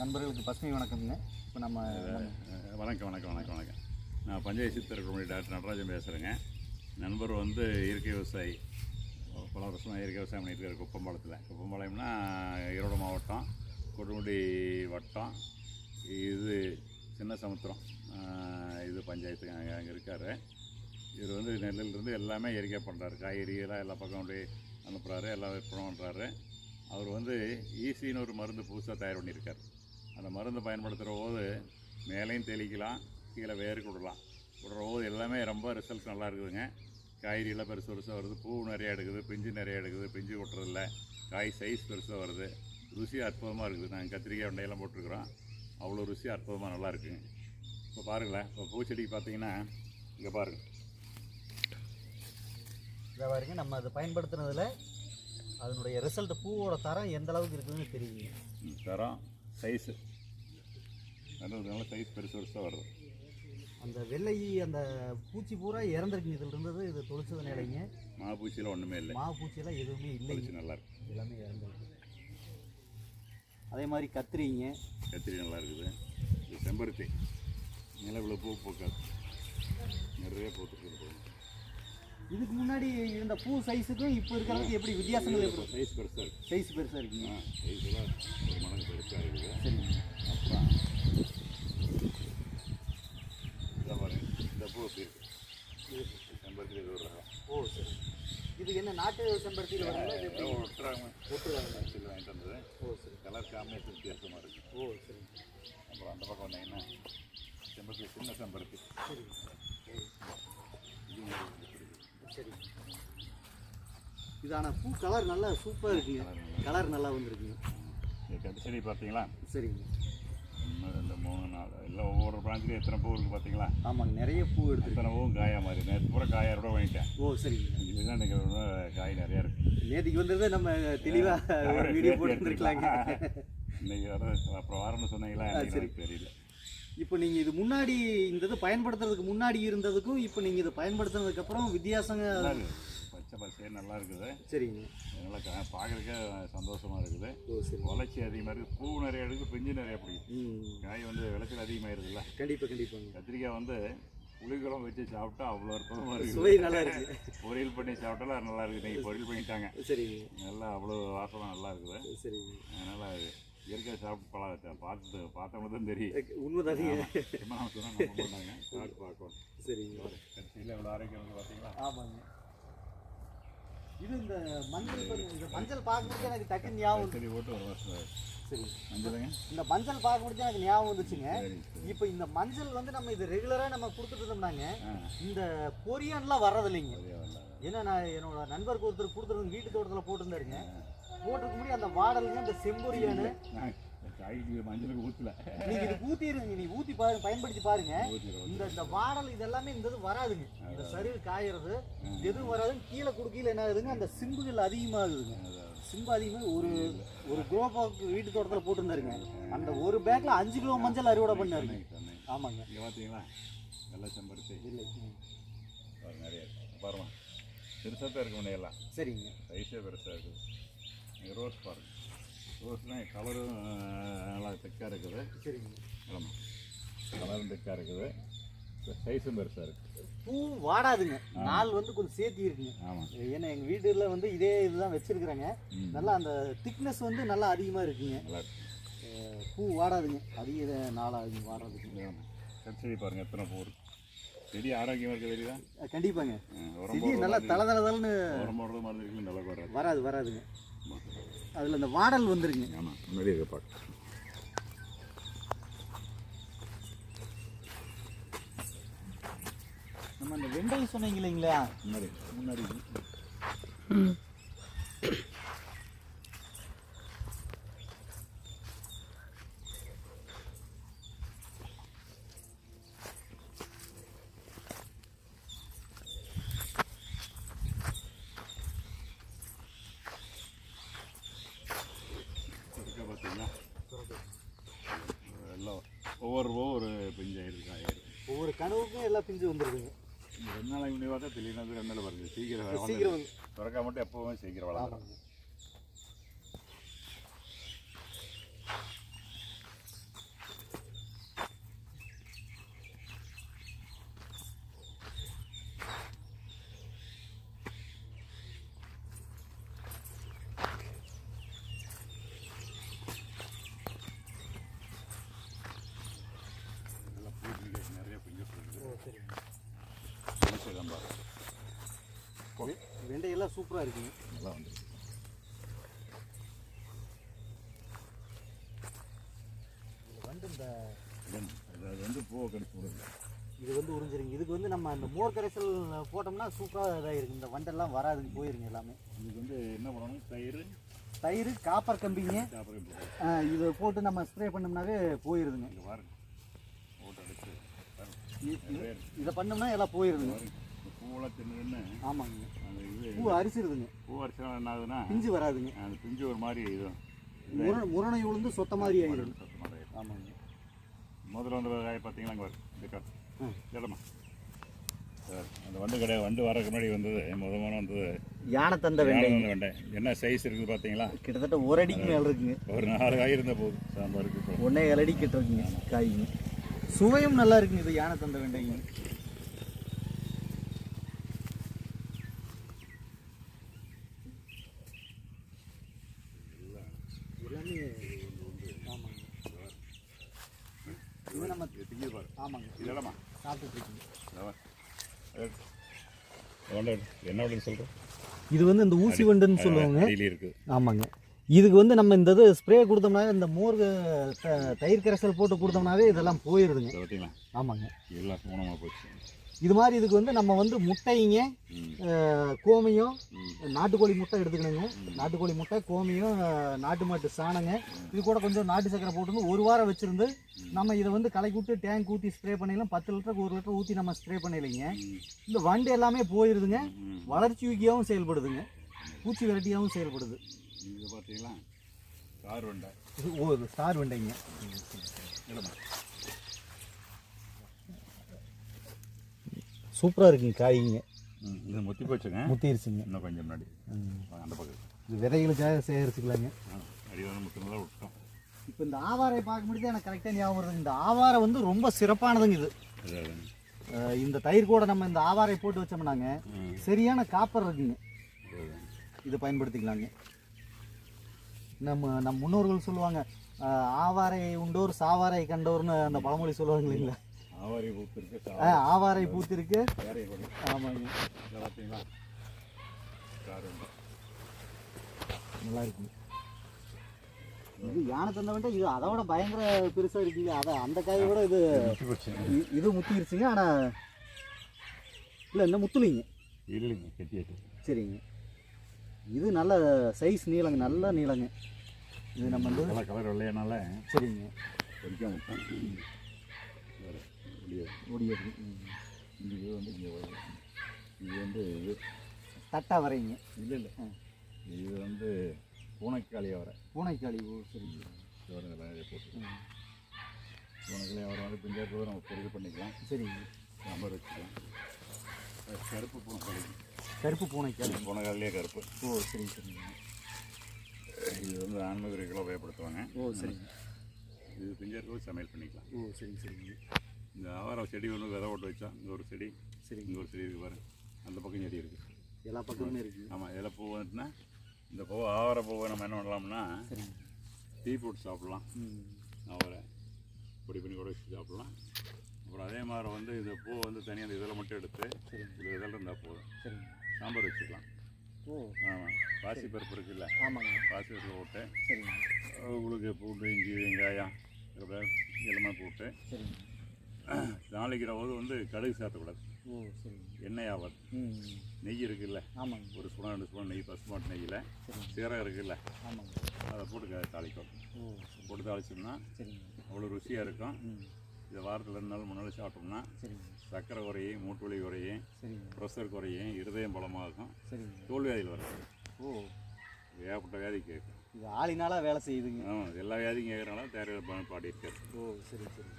நண்பர்களுக்கு பசுமை வணக்கம்ங்க. இப்போ நம்ம வணக்கம் வணக்கம் வணக்கம் வணக்கம். நான் பஞ்சாயத்து சித்தர் குழுமணி டாக்டர் நடராஜன் பேசுகிறேங்க நண்பர் வந்து இயற்கை விவசாயி. பல வருஷமாக இயற்கை விவசாயம் பண்ணிட்டு இருக்காரு குப்பம்பாளத்தில். குப்பம்பாளையம்னா ஈரோடு மாவட்டம் கொடுமுடி வட்டம். இது சின்ன சமுத்திரம். இது பஞ்சாயத்து அங்கே அங்கே இருக்கார். இவர் வந்து நெல்லிலிருந்து எல்லாமே இயற்கையாக பண்ணுறாரு காய்கறியெல்லாம் எல்லா பக்கம் அப்படியே அனுப்புகிறாரு எல்லாம் விற்பனை பண்ணுறாரு அவர் வந்து ஈசின்னு ஒரு மருந்து புதுசாக தயார் பண்ணியிருக்காரு. அந்த மருந்து பயன்படுத்துகிற போது மேலேயும் தெளிக்கலாம் கீழே வேருக்கு விடலாம் விடுற போது எல்லாமே ரொம்ப ரிசல்ட் நல்லா இருக்குதுங்க. காய்கறியெல்லாம் பெருசு பெருசாக வருது. பூ நிறையா எடுக்குது பிஞ்சு நிறையா எடுக்குது பிஞ்சு கொட்டுறதில்ல. காய் சைஸ் பெருசாக வருது. ருசி அற்புதமாக இருக்குது. நாங்கள் கத்திரிக்காய் வெண்டையெல்லாம் போட்டிருக்கிறோம். அவ்வளோ ருசி அற்புதமாக நல்லா இருக்குங்க. இப்போ பாருங்களேன். இப்போ பூச்செடிக்கு பார்த்தீங்கன்னா இங்கே பாருங்கள் இதை பாருங்க. நம்ம அதை பயன்படுத்துனதுல அதனுடைய ரிசல்ட் பூவோட தரம் எந்த அளவுக்கு இருக்குதுன்னு தெரியுங்க தரம் சைஸு நல்ல நல்ல சைஸ் பெருசு பெருசாக வருது. அந்த வெள்ளை அந்த பூச்சி பூரா இறந்துருக்குங்க இதில் இருந்தது இது தொளிச்சது நிலைங்க மாப்பூச்சியில் ஒன்றுமே இல்லை. மா பூச்சியெல்லாம் எதுவுமே பூச்சி நல்லா இருக்கு. எல்லாமே இறந்துருக்கு. அதே மாதிரி கத்திரிங்க. கத்திரி நல்லா இருக்குது. இது செம்பருத்தி. நிலவில் பூ பூக்காது. நிறைய பூத்துருக்கு இதுக்கு முன்னாடி இருந்த பூ சைஸுக்கும் இப்போ இருக்கிறதுக்கு எப்படி வித்தியாசங்கள் எப்படி? சைஸ் பெருசாக இருக்குது சைஸ் பெருசாக இருக்குங்க. சைஸ்லாம் ஒரு மடங்கு பெருசாக இருக்குது. சரிங்க. அப்புறம் இதை பாருங்க இந்த பூ எப்படி இருக்கு செம்பருத்தி இது ஒரு ரகம். ஓ சரி. இது என்ன நாட்டு செம்பருத்தியில் ஒட்டுறாங்க. ஒட்டுறாங்க வாங்கிட்டு வந்தது. ஓ சரி. கலர் காம்பினேஷன் வித்தியாசமாக இருக்குது ஓ சரி. அப்புறம் அந்த பக்கம் வந்தீங்கன்னா செம்பருத்தி சின்ன செம்பருத்தி. சரி. சரி. இதான? பூ கலர் நல்லா சூப்பராக இருக்குங்க. கலர் நல்லா வந்திருக்குங்க. செடி பார்த்தீங்களா? சரிங்க. மூணு இல்லை ஒவ்வொரு பிராஞ்சிலையும் எத்தனை பூ இருக்குது பார்த்தீங்களா ஆமாங்க நிறைய பூ எடுத்துருக்கு எத்தனை பூவும் காயா மாதிரி. நேற்று பூரா காயாரோட வாங்கிட்டேன். ஓ சரிங்க இதுதான் இன்றைக்கி காய் நிறையா இருக்குது நேற்றுக்கு வந்தது நம்ம தெளிவாக ஒரு வீடியோ போட்டுருக்கலாங்க இன்னைக்கு வர அப்புறம் வரணும்னு சொன்னீங்களா? எனக்கு தெரியல. இப்போ நீங்கள் இது முன்னாடி இந்த இது பயன்படுத்துறதுக்கு முன்னாடி இருந்ததுக்கும் இப்போ நீங்கள் இது பயன்படுத்துனதுக்கப்புறம் வித்தியாசங்க பச்சை நல்லா இருக்குது. சரிங்க. நல்லா கா பார்க்குறதுக்கே சந்தோஷமாக இருக்குது. சரி. வளர்ச்சி அதிகமாக இருக்குது பூ நிறைய எடுக்குது பிஞ்சு நிறைய பிடிக்கும். காய் வந்து விளைச்சல் அதிகமாயிருக்குல்ல கண்டிப்பாக கண்டிப்பாங்க. கத்திரிக்காய் வந்து புளிக்குழம்பு வச்சு சாப்பிட்டா அவ்வளோ அற்புதமாக இருக்குது. நல்லா இருக்கு. பொரியல் பண்ணி சாப்பிட்டாலும் நல்லா இருக்குது. நீங்கள் பொரியல் பண்ணிட்டாங்க. சரிங்க. நல்லா அவ்வளோ வாசனை நல்லா இருக்குது. சரிங்க. அதனால் இயற்கை சாப்பிட்டு பழக பார்த்து பார்த்தவங்க தான் தெரியும். நம்ப மாட்டாங்க. சாப்பிட்டு பார்க்கணும். சரிங்க. கடைசியில் எவ்வளோ ஆரோக்கியம் இருக்குது பார்த்தீங்களா ஆமாங்க. இது இந்த மஞ்சள் இந்த மஞ்சள் பார்க்கும்போது எனக்கு டக்குன்னு ஞாபகம் சரி ஓட்டு ஒரு வருஷம் சரி. மஞ்சளுங்க? இந்த மஞ்சள் பார்க்கும்போது எனக்கு ஞாபகம் வந்துச்சுங்க. இப்போ இந்த மஞ்சள் வந்து நம்ம இது ரெகுலராக நம்ம கொடுத்துட்டு இருந்தோம்னாங்க. இந்த கொரியன்லாம் வர்றதில்லைங்க. சரியா வரல. ஏன்னா நான் என்னோட நண்பருக்கு ஒருத்தர் கொடுத்துருந்து வீட்டு தோட்டத்தில் போட்டிருந்தாருங்க. போட்டிருக்க முடியும் அந்த வாடலுங்க இந்த செம்பொரியானு. நான் காய்க்கு மஞ்சளுக்கு ஊற்றல நீங்க இது ஊத்திடுங்க நீ ஊத்தி பாருங்க பயன்படுத்தி பாருங்க. இந்த இந்த வாடல் இதெல்லாமே இந்த இது வராதுங்க. இந்த சரிவு காயறது எதுவும் வராதுங்க. கீழே கொடுக்கல என்ன ஆகுதுங்க அந்த சிம்புகள் அதிகமாகுதுங்க. சிம்பு அதிகமாக ஒரு ஒரு க்ரோ பாக் வீட்டு தோட்டத்தில் போட்டிருந்தாருங்க. அந்த ஒரு பேக்ல அஞ்சு கிலோ மஞ்சள் அறுவடை பண்ணாருங்க. ஆமாங்க. இங்கே பார்த்தீங்களா வெள்ளை செம்பருத்தி. இல்லை. நிறைய பாருமா பெருசாக தான் இருக்கு முன்னையெல்லாம். சரிங்க. சைஸே பெருசாக இருக்குது. ரோஸ் பாருங்க. ரோஸ்லாம் கலரும் நல்லா திக்காக இருக்குது. சரிங்க. ஆமாம் கலரும் திக்காக இருக்குது. சைஸும் பெருசாக இருக்குது பூ வாடாதுங்க. நாள் வந்து கொஞ்சம் சேர்த்தி இருக்குங்க. ஆமாம் ஏன்னா எங்கள் வீட்டில் வந்து இதே இதுதான் வச்சிருக்கிறாங்க. நல்லா அந்த திக்னஸ் வந்து நல்லா அதிகமாக இருக்குங்க. பூ வாடாதுங்க. அதிக நாளாகுங்க வாடுறதுக்கு ஆமாம் செடி பாருங்கள் எத்தனை பூ இருக்கு. செடி ஆரோக்கியமாக இருக்க அஹ் கண்டிப்பாங்க. செடி நல்லா மாதிரி தள தள தளன்னு உரம் போடுறது மாதிரி நல்லா வராது. வராது வராதுங்க. அதில் இந்த வாடல் வந்துருங்க. ஆமாம் முன்னாடி இருக்க பார்க்க நம்ம அந்த வெங்காயம் சொன்னீங்க இல்லைங்களா? முன்னாடி முன்னாடி இருக்கா பார்த்தீங்களா எல்லாம் ஒவ்வொரு ஒவ்வொரு பிஞ்சாயிருக்கு ஆயிருக்கு ஒவ்வொரு கனவுக்கும் எல்லாம் பிஞ்சு வந்துருக்குங்க. ரெண்டு நாளைக்கு முன்னாடி பார்த்தா தெளிவாக ரெண்டு நாள் வருது. சீக்கிரம் சீக்கிரம் திறக்க மட்டும் எப்போவுமே சீக்கிரம் வளரும் ஆமாங்க வெண்டையெல்லாம் சூப்பராக இருக்குங்க நல்லா வந்து இது வந்து இந்த அது வந்து பூவை கடிச்சு இது வந்து உறிஞ்சிருங்க. இதுக்கு வந்து நம்ம அந்த மோர் கரைசல் போட்டோம்னா சூப்பராக இதாகிருக்கு இந்த வண்டெல்லாம் வராதுங்க போயிருங்க எல்லாமே. இதுக்கு வந்து என்ன பண்ணணும் தயிர்? தயிர் காப்பர் கம்பிங்க. போடுறது ஆ, இதை போட்டு நம்ம ஸ்ப்ரே பண்ணோம்னாவே போயிருதுங்க. இங்கே பாருங்க. இது- பண்ணோம்னா எல்லாம் போயிருதுங்க. பூவெல்லாம் தின்னு ஆமாங்க. பூ அரிசிருதுங்க. பூ அரிசினா என்ன ஆகுதுன்னா பிஞ்சு வராதுங்க. அந்த பிஞ்சு ஒரு மாதிரி இது முரண முரணை உளுந்து சொத்த மாதிரி ஆயிடும். ஆமாங்க. முதல்ல வந்து காய் பார்த்தீங்களா இங்கே வரும் இந்த காய் ம். இல்லைம்மா சார் அந்த வண்டு கிடையாது வண்டு வரக்கு முன்னாடி வந்தது முத முதல்ல வந்தது. யானை தந்த வெண்டை. வெண்டை. என்ன சைஸ் இருக்குது பார்த்தீங்களா? கிட்டத்தட்ட ஒரு அடிக்கு மேல இருக்குங்க. ஒரு நாலு காய் இருந்த போகுது சாம்பாருக்கு. இப்போ ஒன்னே ஏழு அடி கிட்ட இருக்குங்க காய்ங்க. சுவையும் நல்லா இருக்குங்க இது யானை தந்த வெண்டைங்க எல்லாமே ஆமாங்க இது இது திங்க பாரு ஆமாங்க வண்டை என்ன வண்டு சொல்கிறோம் இது வந்து இந்த ஊசி வண்டுன்னு சொல்லுவாங்க. இருக்குது ஆமாங்க. இதுக்கு வந்து நம்ம இந்த இது ஸ்ப்ரே கொடுத்தோம்னாவே இந்த மோர் தயிர் கரைசல் போட்டு கொடுத்தோம்னாவே இதெல்லாம் போயிருதுங்க. இதை பார்த்தீங்களா ஆமாங்க. எல்லாம் சூனமாக போச்சு. இது மாதிரி இதுக்கு வந்து நம்ம வந்து முட்டைங்க கோமியம் நாட்டுக்கோழி முட்டை எடுத்துக்கணுங்க. நாட்டுக்கோழி முட்டை கோமியம் நாட்டு மாட்டு சாணங்க. இது கூட கொஞ்சம் நாட்டு சக்கரை போட்டு ஒரு வாரம் வச்சிருந்து நம்ம இதை வந்து கலக்கி விட்டு டேங்க் ஊற்றி ஸ்ப்ரே பண்ணிடலாம். பத்து லிட்டருக்கு ஒரு லிட்டர் ஊற்றி நம்ம ஸ்ப்ரே பண்ணிடலைங்க. இந்த வண்டு எல்லாமே போயிருதுங்க. ம் வளர்ச்சி ஊக்கியாகவும் செயல்படுதுங்க. பூச்சி விரட்டியாகவும் செயல்படுது. இது பார்த்தீங்களா கார் வண்டை. இது ஓ ஸ்டார் வண்டைங்க. இல்லைம்மா. சூப்பராக இருக்குங்க காய்ங்க. இது முத்தி போச்சுங்க. முத்திருச்சுங்க. இன்னும் கொஞ்சம் முன்னாடி. அந்த பக்கம். இது விதைகளுக்காக சேகரிச்சுக்கலாங்க. அடி வந்து முத்தினதாக விட்டோம். இப்போ இந்த ஆவாரை பார்க்க முடியுது எனக்கு கரெக்டாக ஞாபகம் வருது இந்த ஆவாரை வந்து ரொம்ப சிறப்பானதுங்க இது. இந்த தயிர் கூட நம்ம இந்த ஆவாரை போட்டு வச்சோம்னாங்க சரியான காப்பர் இருக்குங்க. இதை பயன்படுத்திக்கலாங்க. நம்ம நம்ம முன்னோர்கள் சொல்லுவாங்க ஆவாரை உண்டோர் சாவாரை கண்டோர்னு அந்த பழமொழி சொல்லுவாங்க இல்லைங்களா? ஆவாரி பூத்து இருக்கு அஹ் ஆவாரை பூத்திருக்கு. ஆமாங்க. நல்லா இருக்குங்க இது யானை தந்த வேண்டாம் இது அதை விட பயங்கர பெருசாக இருக்குங்க. அதை அந்த காயை விட இது இது முத்திருச்சுங்க. ஆனால் இல்லை இன்னும் முத்துலிங்க. இல்லைங்க கெட்டியாச்சு. சரிங்க. இது நல்ல சைஸ் நீளங்க நல்ல நீளங்க. இது நம்ம வந்து நல்லா கலர் வெள்ளையனால சரிங்க. பொறிக்காம முடியாது ஓடியது. இந்த இது வந்து இங்கே வரும் இது வந்து இது தட்டா வரைங்க. இல்லை இல்லை. இது வந்து பூனைக்காளி அவரை பூனைக்காளி ஓ சரிங்க சிவரங்கெல்லாம் இதை போட்டு பூனைக்காளி அவரை வந்து பிஞ்சாக்கு நம்ம பொறிது பண்ணிக்கலாம். சரிங்க சாம்பார் வச்சுக்கலாம். கருப்பு பூனைக்காளி. கருப்பு பூனைக்காளி பூனைக்காளிலே கருப்பு. ஓ சரிங்க சரிங்க இது வந்து ஆன்மீகர்களை உபயோகப்படுத்துவாங்க. ஓ சரிங்க இது பிஞ்சாக்கு சமையல் பண்ணிக்கலாம். ஓ சரிங்க சரிங்க இந்த ஆவார செடி ஒன்று விதை போட்டு வச்சா இங்கே ஒரு செடி சரிங்க இங்கே ஒரு செடி இருக்கு பாருங்க அந்த பக்கம் செடி இருக்குது எல்லா பக்கமுமே இருக்குங்க ஆமாம் இதில் பூ வந்துட்டுனா இந்த பூ ஆவார பூவை நம்ம என்ன பண்ணலாம்னா டீ போட்டு சாப்பிட்லாம். ம். அவரை பொடி பண்ணி கூட வச்சு சாப்பிட்லாம். அப்புறம் அதே மாதிரி வந்து இந்த பூ வந்து தனியாக அந்த இதில் மட்டும் எடுத்து இந்த இதில் இருந்தால் போதும். சாம்பார் வச்சுக்கலாம். ஓ. ஆமாம் பாசி பருப்பு இருக்குல்ல ஆமாங்க. பாசி பருப்பு போட்டு சரிங்க. உங்களுக்கு பூண்டு இஞ்சி வெங்காயம் எல்லாமே போட்டு சரிங்க. தாளிக்கிற போது வந்து கடுகு சேர்த்தக்கூடாது ஓ சரிங்க. எண்ணெய் ஆகாது ம். நெய் இருக்குல்ல? ஆமாங்க. ஒரு ஸ்பூன் ரெண்டு ஸ்பூன் நெய் பசுமாட்டு நெய்யில். சீரகம் இருக்குல்ல? ஆமாங்க. அதை போட்டு க- தாளிக்கும். ஓ சரி போட்டு தாளிச்சோம்னா சரிங்க. அவ்வளோ ருசியாக இருக்கும். இதை வாரத்தில் ரெண்டு நாள் மூணு நாள் சாப்பிட்டோம்னா சரிங்க. சர்க்கரை குறையும் மூட்டு வலி குறையும் சரிங்க. ப்ரெஷர் குறையும் இருதயம் பலமாகும். சரிங்க. தோல்வியாதிகள் வரும். ஓ. ஏகப்பட்ட வியாதி கேட்கும். இது ஆளினால வேலை செய்யுதுங்க. ஆமாம் எல்லா வியாதியும் கேட்குறனால தேர பாடி இருக்காது ஓ சரி சரி.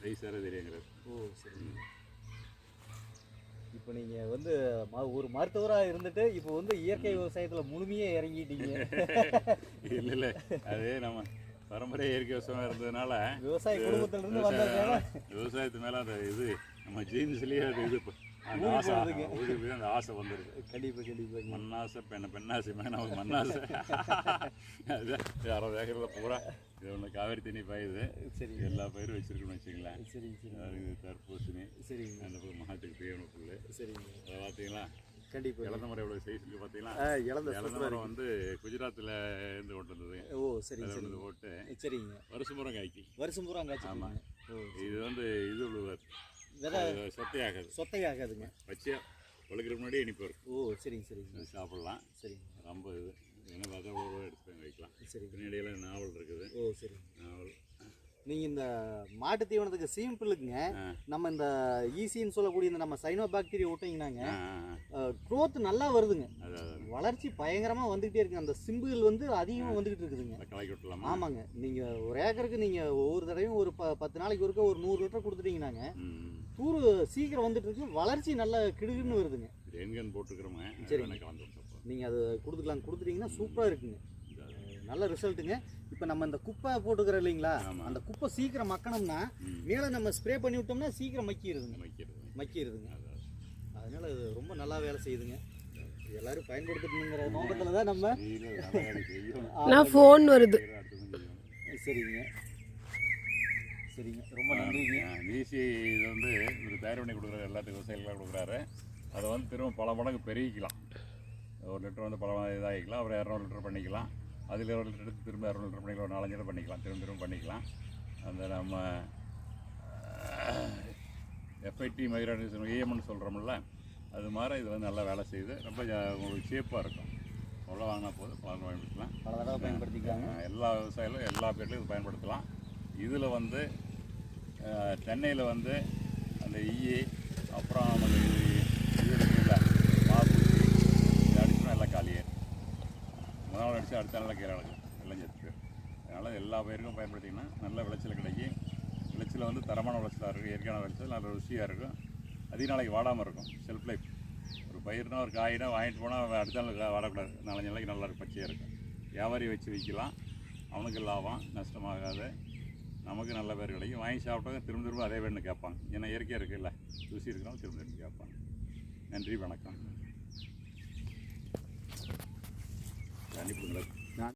கை சேர தெரியுங்கிறது ஓ சரி. இப்போ நீங்கள் வந்து ஒரு மருத்துவராக இருந்துட்டு இப்போ வந்து இயற்கை விவசாயத்தில் முழுமையாக இறங்கிட்டீங்க. இல்லை இல்லை. அது நம்ம பரம்பரை இயற்கை விவசாயம் இருந்ததுனால விவசாய குடும்பத்துல இருந்து வந்ததுனால விவசாயத்து மேலே அந்த இது நம்ம ஜீன்ஸ்லேயே அது இது. அந்த ஆசை போய் அந்த ஆசை வந்துடுது கண்டிப்பாக கண்டிப்பாங்க மண்ணாசை பெண்ண பெண்ணாசை நமக்கு மண்ணாசை. அதுதான் யாரோ வேகிறத பூரா இது ஒன்று காவேரி தண்ணி பாயுது. சரிங்க. எல்லா பயிரும் வச்சிருக்கோம்னு சரிங்க சரிங்க. அதாவது தர்பூசணி சரிங்க. அந்த மாட்டுக்கு புல் சரிங்க. அதை பார்த்தீங்களா கண்டிப்பா இழந்த மரம் எவ்வளோ சைஸ் இருக்குது பார்த்தீங்களா ஆ, இழந்த இழந்த மரம் வந்து குஜராத்தில் இருந்து கொண்டு வந்தது ஓ அதை சரிங்க. வந்து போட்டு சரிங்க. வருஷம் பூரா காய்க்கு. வருஷம் பூரா காய்ச்சி ஓ இது வந்து இது விழுவாது விதை சொத்தையாகாது. சொத்தையாகாதுங்க. பச்சையாக பழுக்கிற முன்னாடி இனிப்பு இருக்கும் ஓ சரிங்க சரிங்க. சாப்பிடலாம். சரிங்க. ரொம்ப இது. ஏன்னா விதை உழவு எடுத்து வைக்கலாம். சரிங்க. பின்னாடியெல்லாம் நாவல் இருக்குது. ஓ சரிங்க. நாவல். நீங்க இந்த மாட்டு தீவனத்துக்கு சிம்பிளுக்குங்க. நம்ம இந்த ஈசின்னு சொல்லக்கூடிய இந்த நம்ம சைனோ பாக்டீரியா ஆ. க்ரோத் நல்லா வருதுங்க. வளர்ச்சி பயங்கரமா வந்துகிட்டே இருக்கு அந்த சிம்புகள் வந்து அதிகமா வந்துகிட்டு இருக்குதுங்க. ஆமாங்க. நீங்க ஒரு ஏக்கருக்கு நீங்க ஒவ்வொரு தடவையும் ஒரு ப பத்து நாளைக்கு ஒருக்க ஒரு நூறு லிட்டர் கொடுத்துட்டீங்கன்னாங்க தூரு சீக்கிரம் வந்துட்டு இருக்கு வளர்ச்சி நல்லா கிடுகிடுன்னு வருதுங்க. எங்கன்னு போட்டுக்கிறோமே. சரிங்க. வேணா கலந்து விட்டப்போ நீங்க அது கொடுத்துக்கலாம். கொடுத்துட்டீங்கன்னா சூப்பரா இருக்குங்க. நல்ல ரிசல்ட்டுங்க இப்போ நம்ம இந்த குப்பை போட்டுக்கிறோம் இல்லைங்களா. அந்த குப்பை சீக்கிரம் மக்கணும்னா மேலே நம்ம ஸ்ப்ரே பண்ணி விட்டோம்னா சீக்கிரம் மக்கிடுதுங்க மக்கிடுதுங்க அது அது. அதனால இது ரொம்ப நல்லா வேலை செய்யுதுங்க. எல்லாரும் பயன்படுத்தணுங்கிற நோக்கத்தில் தான் நம்ம. நான் ஃபோன் வருது. சரிங்க. சரிங்க ரொம்ப நன்றிங்க வீசி இது வந்து ஒரு தயார் பண்ணி கொடுக்குறாரு எல்லாத்துக்கும் விவசாயிகளுக்கு கொடுக்குறாரு. அதை வந்து திரும்ப பல மடங்கு பெருகிக்கலாம். ஒரு லிட்டர் வந்து பல இதாகிக்கலாம். ஒரு இரநூறு லிட்டர் பண்ணிக்கலாம். அதில் ஒரு லிட்டர் எடுத்து திரும்ப இரநூறு லிட்டர் பண்ணிக்கலாம். ஒரு நாலஞ்சு லிட்டர் பண்ணிக்கலாம். திரும்ப திரும்ப பண்ணிக்கலாம். அந்த நம்ம எஃப்ஐடி மைக்ரானிசம் ஏஎம்னு சொல்கிறோம்ல அது மாதிரி இது வந்து நல்லா வேலை செய்யுது. ரொம்ப உங்களுக்கு சேஃபாக இருக்கும். அவ்வளோ வாங்கினா போதும் பலன் பயன்படுத்தலாம் பல தடவை பயன்படுத்திக்கலாங்க. ஆஹ் எல்லா விவசாயிகளும் எல்லா பேர்லையும் இது பயன்படுத்தலாம். இதில் வந்து சென்னையில் வந்து அந்த ஈ அப்புறம் அந்த இது இது எல்லாம் காலியே முதல் நாள் அடித்து அடுத்த நாள் கீழே நடக்கும் எல்லாம் செத்து அதனால் எல்லா பயிருக்கும் பயன்படுத்திங்கன்னா நல்ல விளைச்சல் கிடைக்கும் விளைச்சல் வந்து தரமான விளைச்சலாக இருக்கும். இயற்கையான விளைச்சல் நல்ல ருசியாக இருக்கும். அதிக நாளைக்கு வாடாமல் இருக்கும். செல்ஃப் லைஃப் ஒரு பயிர்னா ஒரு காயினா வாங்கிட்டு போனால் அடுத்த நாள் வாடக்கூடாது. நாலஞ்சு நாளைக்கு நல்லா இருக்கும். பச்சையாக இருக்கும். வியாபாரி வச்சு விற்கலாம் அவனுக்கு லாபம். நஷ்டமாகாது. நமக்கு நல்ல பேர் கிடைக்கும். வாங்கி சாப்பிட்டவங்க திரும்ப திரும்ப அதே வேணும்னு கேட்பாங்க. ஏன்னா இயற்கையாக இருக்குல்ல. ருசி இருக்கிறவங்க திரும்ப திரும்ப கேட்பாங்க. நன்றி வணக்கம். அனுப்பிடுங்களேன்